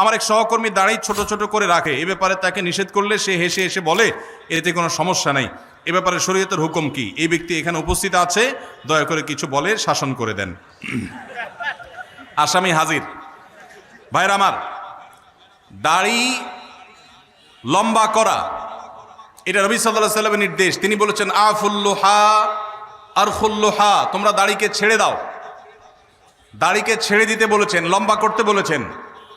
আমার এক সহকর্মী দাঁড়িয়ে ছোট ছোট করে রাখে। এ ব্যাপারে তাকে নিষেধ করলে সে হেসে এসে বলে, এতে কোনো সমস্যা নাই। এ ব্যাপারে শরীয়তের হুকুম কি? এই ব্যক্তি এখানে উপস্থিত আছে, দয়া করে কিছু বলে শাসন করে দেন। আসামি হাজির। ভাইরা আমার, দাড়ি লম্বা করা, এটা রবি সাল্লাহ সাল্লামের নির্দেশ। তিনি বলেছেন, আফুল্লোহা আর ফুল্লোহা তোমরা দাড়িকে ছেড়ে দাও। দাড়িকে ছেড়ে দিতে বলেছেন, লম্বা করতে বলেছেন।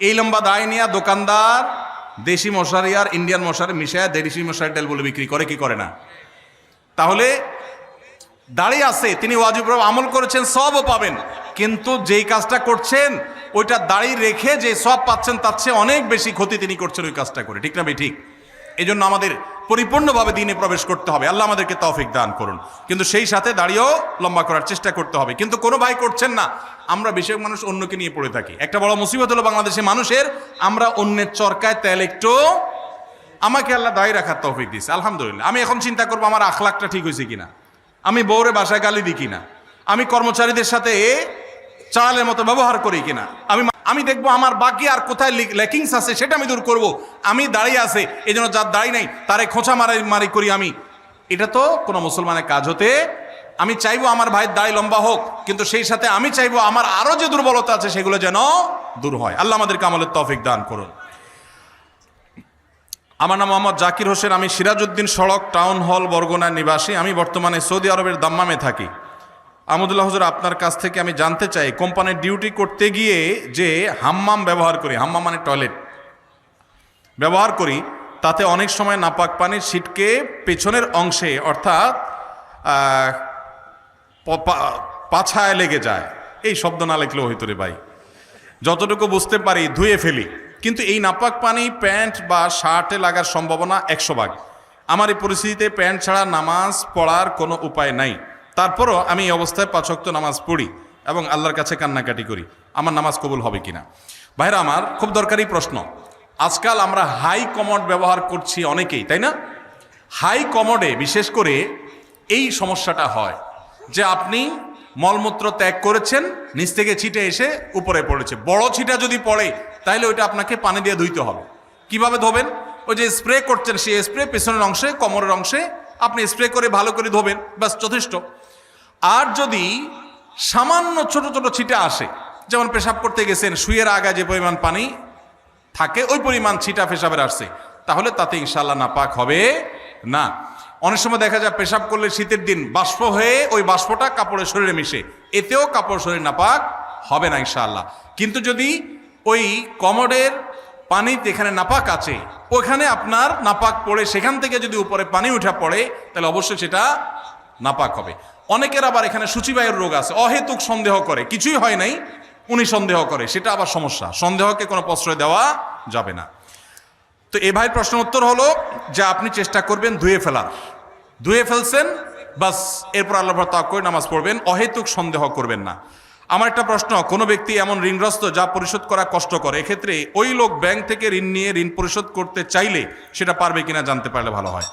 এই লম্বা দায় নিয়ে দোকানদার, দেশি মশারি আর ইন্ডিয়ান মশারি মিশায় দেশি মশারি তেল বলে বিক্রি করে, কি করে না? তাহলে দাঁড়িয়ে আছে, তিনি ওয়াজিব আমল করেছেন, সবও পাবেন। কিন্তু যেই কাজটা করছেন, ওইটা দাঁড়িয়ে রেখে যে সব পাচ্ছেন, তার চেয়ে অনেক বেশি ক্ষতি তিনি করছেন ওই কাজটা করে। ঠিক না ভাই, ঠিক? এই জন্য আমাদের পরিপূর্ণভাবে দিনে প্রবেশ করতে হবে। আল্লাহ আমাদেরকে তৌফিক দান করুন। কিন্তু সেই সাথে দাঁড়িয়েও লম্বা করার চেষ্টা করতে হবে। কিন্তু কোনো ভাই করছেন না। আমরা বেশিরভাগ মানুষ অন্যকে নিয়ে পড়ে থাকি। একটা বড় মুসিবত হলো বাংলাদেশের মানুষের, আমরা অন্যের চরকায় তেল একটু আমাকে আল্লাহ দায়ী রাখার তৌফিক দিয়েছে। আলহামদুলিল্লাহ। আমি এখন চিন্তা করব আমার আখলাখটা ঠিক হয়েছে কিনা। আমি বউরে বাসায় গালি দিই কিনা। আমি কর্মচারীদের সাথে চালের মতো ব্যবহার করি কিনা? আমি আমি দেখব আমার বাকি আর কোথায় লেকিংস আছে, সেটা আমি দূর করব। আমি দাঁড়িয়ে আছে এই জন্য যার দাঁড়িয়ে নাই, তারে খোঁচা মারাই মারি করি আমি। এটা তো কোনো মুসলমানের কাজ হতে, আমি চাইব আমার ভাইয়ের দাড়ি লম্বা হোক, কিন্তু সেই সাথে আমি চাইব আমার আরও যে দুর্বলতা আছে, সেগুলো যেন দূর হয়। আল্লাহ আমাদেরকে আমলের তৌফিক দান করুন। আমার নাম মোহাম্মদ জাকির হোসেন, আমি সিরাজউদ্দিন সড়ক টাউন হল বরগুনার নিবাসী। আমি বর্তমানে সৌদি আরবের দাম্মামে থাকি। আমদুল্লাহ হুজুর, আপনার কাছ থেকে আমি জানতে চাই, কোম্পানির ডিউটি করতে গিয়ে যে হাম্মাম ব্যবহার করি, হাম্মাম মানে টয়লেট, ব্যবহার করি, তাতে অনেক সময় নাপাক পানির ছিটকে পেছনের অংশে, অর্থাৎ পাছায় লেগে যায়। এই শব্দ না লেখলেও হইতো রে ভাই। যতটুকু বুঝতে পারি, ধুয়ে ফেলি। কিন্তু এই নাপাক পানি, প্যান্ট বা শার্টে লাগার সম্ভাবনা একশো ভাগ। আমার এই পরিস্থিতিতে প্যান্ট ছাড়া নামাজ পড়ার কোনো উপায় নাই। তারপরও আমি এই অবস্থায় পাচক্ত নামাজ পড়ি এবং আল্লাহর কাছে কান্নাকাটি করি। আমার নামাজ কবুল হবে কিনা? ভাইরা, আমার খুব দরকারি প্রশ্ন। আজকাল আমরা হাই কমোড ব্যবহার করছি অনেকেই, তাই না? হাই কমডে বিশেষ করে এই সমস্যাটা হয় যে আপনি মলমূত্র ত্যাগ করেছেন, নিচ থেকে ছিটে এসে উপরে পড়েছে। বড় ছিটা যদি পড়ে তাহলে ওইটা আপনাকে পানি দিয়ে ধুইতে হবে। কীভাবে ধোবেন? ওই যে স্প্রে করছেন, সেই স্প্রে পেছনের অংশে, কোমরের অংশে আপনি স্প্রে করে ভালো করে ধোবেন, ব্যাস, যথেষ্ট। আর যদি সামান্য ছোট ছোট ছিটা আসে, যেমন পেশাব করতে গেছেন শুয়ের আগা যে পরিমাণ পানি থাকে, ওই পরিমাণ ছিটা পেশাবের আসছে, তাহলে তাতে ইনশাল্লাহ নাপাক হবে না। অনেক সময় দেখা যায় পেশাব করলে শীতের দিন বাষ্প হয়ে ওই বাষ্পটা কাপড়ের শরীরে মিশে, এতেও কাপড় শরীর নাপাক হবে না ইনশাল্লাহ কিন্তু যদি ওই কমোডের পানি যেখানে নাপাক আছে, ওখানে আপনার নাপাক পড়ে, সেখান থেকে যদি উপরে পানি উঠা পড়ে, তাহলে অবশ্যই সেটা নাপাক হবে। অনেকের আবার এখানে সূচিবায়ুর রোগ আছে। অহেতুক সন্দেহ করে। কিছুই হয় নাই, উনি সন্দেহ করে। সেটা আবার সমস্যা। সন্দেহকে কোনো প্রশ্রয় দেওয়া যাবে না। তো এ ভাই প্রশ্ন উত্তর হলো, যে আপনি চেষ্টা করবেন ধুয়ে ফেলার। ধুয়ে ফেলছেন, বাস এরপর আল্লাহ তাক করে নামাজ পড়বেন। অহেতুক সন্দেহ করবেন না। আমার একটা প্রশ্ন, কোনো ব্যক্তি এমন ঋণগ্রস্ত যা পরিশোধ করা কষ্ট করে, এক্ষেত্রে ওই লোক ব্যাংক থেকে ঋণ নিয়ে ঋণ পরিশোধ করতে চাইলে সেটা পারবে কিনা জানতে পারলে ভালো হয়।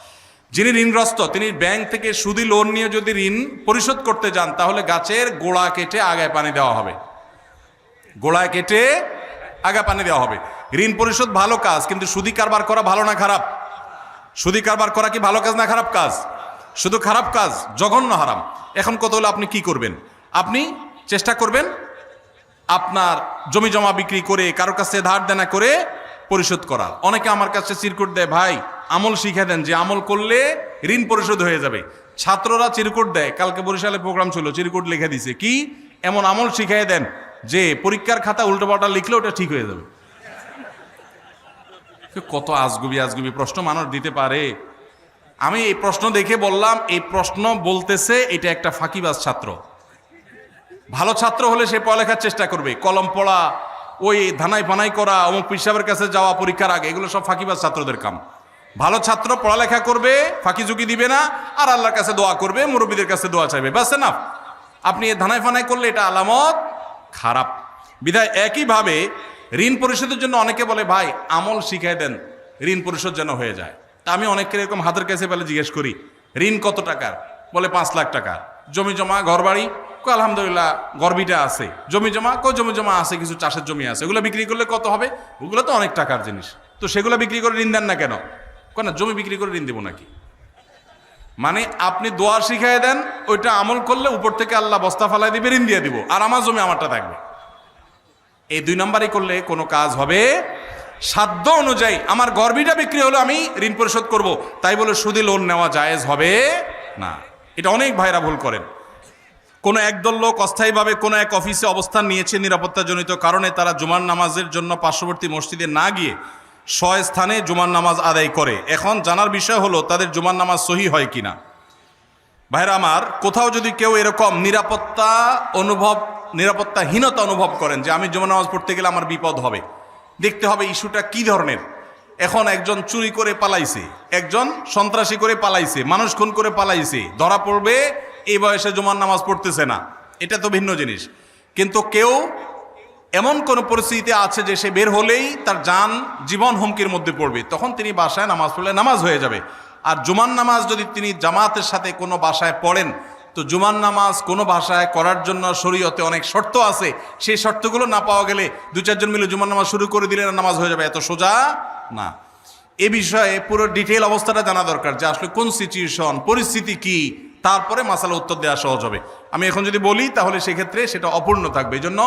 যিনি ঋণগ্রস্ত, তিনি ব্যাংক থেকে সুদি লোন নিয়ে যদি ঋণ পরিশোধ করতে যান, তাহলে গাছের গোড়া কেটে আগায় পানি দেওয়া হবে। গোড়ায় কেটে আগা পানি দেওয়া হবে। ঋণ পরিশোধ ভালো কাজ, কিন্তু সুদি কারবার করা ভালো না খারাপ? সুদি কারবার করা কি ভালো কাজ না খারাপ কাজ? শুধু খারাপ কাজ, জঘন্য হারাম। এখন কত হলে আপনি কি করবেন? আপনি চেষ্টা করবেন আপনার জমি জমা বিক্রি করে কারোর কাছে ধার দেনা করে পরিশোধ করার অনেকে আমার কাছে চিরকুট দেয়, ভাই আমল শিখে দেন, যে আমল করলে ঋণ পরিশোধ হয়ে যাবে। ছাত্ররা চিরকুট দেয়, কালকে বরিশালে প্রোগ্রাম ছিল, চিরকুট লিখে দিছে। কি? এমন আমল শিখিয়ে দেন, যে পরীক্ষার খাতা উল্টোপাল্টা লিখলে ওটা ঠিক হয়ে যাবে। কত আজগুবি আজগুবি প্রশ্ন মানুষ দিতে পারে। আমি এই প্রশ্ন দেখে বললাম, এই প্রশ্ন বলতেছে, এটা একটা ফাঁকিবাজ ছাত্র। ভালো ছাত্র হলে সে পড়ালেখার চেষ্টা করবে, কলম পড়া, ওই ধানাই ফানাই করা, অমুক পিসাবের কাছে যাওয়া পরীক্ষার আগে, এগুলো সব ফাঁকিবাজ ছাত্রদের কাম। ভালো ছাত্র পড়ালেখা করবে ফাঁকি ঝুঁকি দিবে না, আর আল্লাহর কাছে দোয়া করবে, মুরব্বীদের কাছে দোয়া চাইবে। ব্যাস না আপনি এ ধানাই ফানাই করলে এটা আলামত খারাপ। বিধায় একইভাবে ঋণ পরিশোধের জন্য অনেকে বলে, ভাই, আমল শিখাই দেন, ঋণ পরিশোধ যেন হয়ে যায়। তা আমি অনেককে এরকম হাতের কাছে পেলে জিজ্ঞেস করি, ঋণ কত টাকার? বলে, পাঁচ লাখ টাকা। জমি জমা ঘর বাড়ি কো আলহামদুলিল্লাহ, গর্বিটা আছে। জমি জমা? কো জমি জমা আছে, কিছু চাষের জমি আছে। ওগুলো বিক্রি করলে কত হবে? ওগুলো তো অনেক টাকার জিনিস। তো সেগুলো বিক্রি করে ঋণ দেন না কেন? কেন জমি বিক্রি করে ঋণ দেবো নাকি? মানে আপনি দোয়া শিখাই দেন, ওইটা আমল করলে উপর থেকে আল্লাহ বস্তা ফালাই দিবে, ঋণ দিয়ে দিব, আর আমার জমি আমারটা থাকবে। এই দুই নাম্বারই করলে কোনো কাজ হবে। সাধ্য অনুযায়ী, আমার গর্বিটা বিক্রি হলো, আমি ঋণ পরিশোধ করব, তাই বলে সুদী লোন নেওয়া জায়েজ হবে? না, এটা অনেক ভাইরা ভুল করেন। কোনো একদল লোক অস্থায়ীভাবে কোনো এক অফিসে অবস্থান নিয়েছে নিরাপত্তাজনিত কারণে তারা জুমার নামাজের জন্য পার্শ্ববর্তী মসজিদে না গিয়ে স্বয় স্থানে জুমার নামাজ আদায় করে। এখন জানার বিষয় হলো, তাদের জুমার নামাজ সহি হয় কিনা? ভাইরা আমার, কোথাও যদি কেউ এরকম নিরাপত্তা অনুভব, নিরাপত্তাহীনতা অনুভব করেন যে, আমি জমা নামাজ পড়তে গেলে আমার বিপদ হবে। দেখতে হবে ইস্যুটা কি ধরনের। এখন একজন চুরি করে পালাইছে, একজন সন্ত্রাসী করে পালাইছে, মানুষ খুন করে পালাইছে, ধরা পড়বে, এই বয়সে জমার নামাজ পড়তেছে না। এটা তো ভিন্ন জিনিস। কিন্তু কেউ এমন কোন পরিস্থিতিতে আছে যে সে বের হলেই তার যান, জীবন হুমকির মধ্যে পড়বে। তখন তিনি বাসায় নামাজ পড়লে নামাজ হয়ে যাবে। আর জুমান নামাজ যদি তিনি জামাতের সাথে কোনো বাসায় পড়েন, তো জুমান নামাজ কোনো ভাষায় করার জন্য শরীয়তে অনেক শর্ত আছে। সেই শর্তগুলো না পাওয়া গেলে দু চারজন মিলে জুমান নামাজ শুরু করে দিলে নামাজ হয়ে যাবে, এত সোজা না। এ বিষয়ে পুরো ডিটেল অবস্থাটা জানা দরকার যে আসলে কোন সিচুয়েশন পরিস্থিতি কি, তারপরে মাসালা উত্তর দেওয়া সহজ হবে। আমি এখন যদি বলি, তাহলে সেক্ষেত্রে সেটা অপূর্ণ থাকবে। এই জন্য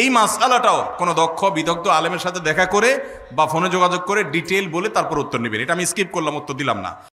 এই মাসালাটাও কোনো দক্ষ, বিদগ্ধ আলেমের সাথে দেখা করে বা ফোনে যোগাযোগ করে ডিটেল বলে তারপর উত্তর নেবেন। এটা আমি স্কিপ করলাম, উত্তর দিলাম না।